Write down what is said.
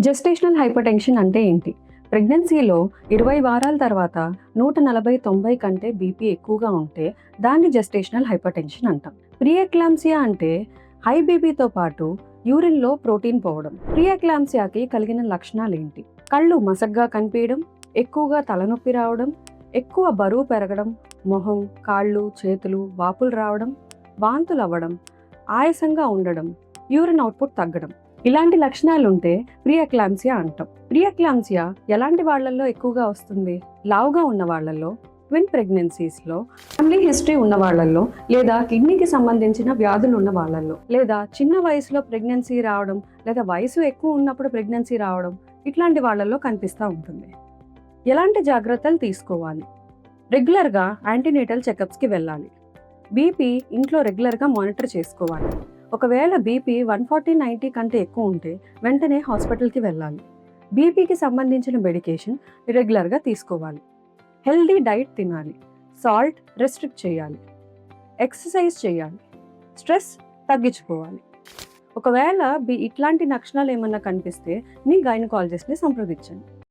Gestational hyper tension అంటే ఏంటి? ప్రెగ్నెన్సీలో ఇరవై వారాల తర్వాత నూట నలభై తొంభై కంటే బీపీ ఎక్కువగా ఉంటే దాన్ని జెస్టేషనల్ హైపర్ టెన్షన్ అంటాం ప్రియక్లాంసియా అంటే హై బీపీతో పాటు యూరిన్లో ప్రోటీన్ పోవడం. ప్రియక్లాంసియాకి కలిగిన లక్షణాలు ఏంటి? కళ్ళు మసగ్గా కనిపించడం ఎక్కువగా తలనొప్పి రావడం ఎక్కువ బరువు పెరగడం మొహం కాళ్ళు చేతులు వాపులు రావడం వాంతులు అవ్వడం ఆయాసంగా ఉండడం యూరిన్ అవుట్పుట్ తగ్గడం. ఇలాంటి లక్షణాలు ఉంటే ప్రియక్లాంసియా అంటాం. ప్రియక్లాన్సియా ఎలాంటి వాళ్ళల్లో ఎక్కువగా వస్తుంది? లావుగా ఉన్న వాళ్ళల్లో ట్విన్ ప్రెగ్నెన్సీస్లో ఫ్యామిలీ హిస్టరీ ఉన్న వాళ్ళల్లో లేదా కిడ్నీకి సంబంధించిన వ్యాధులు ఉన్న వాళ్ళల్లో లేదా చిన్న వయసులో ప్రెగ్నెన్సీ రావడం లేదా వయసు ఎక్కువ ఉన్నప్పుడు ప్రెగ్నెన్సీ రావడం ఇట్లాంటి వాళ్ళల్లో కనిపిస్తూ ఉంటుంది. ఎలాంటి జాగ్రత్తలు తీసుకోవాలి? రెగ్యులర్గా యాంటీనేటల్ చెకప్స్కి వెళ్ళాలి. బీపీ ఇంట్లో రెగ్యులర్గా మానిటర్ చేసుకోవాలి. ఒకవేళ బీపీ వన్ ఫార్టీ నైంటీ కంటే ఎక్కువ ఉంటే వెంటనే హాస్పిటల్కి వెళ్ళాలి. బీపీకి సంబంధించిన మెడికేషన్ రెగ్యులర్గా తీసుకోవాలి. హెల్దీ డైట్ తినాలి. సాల్ట్ రెస్ట్రిక్ట్ చేయాలి. ఎక్సర్సైజ్ చేయాలి. స్ట్రెస్ తగ్గించుకోవాలి. ఒకవేళ బీ ఇట్లాంటి లక్షణాలు ఏమన్నా కనిపిస్తే మీ గైనకాలజిస్ట్ని సంప్రదించండి.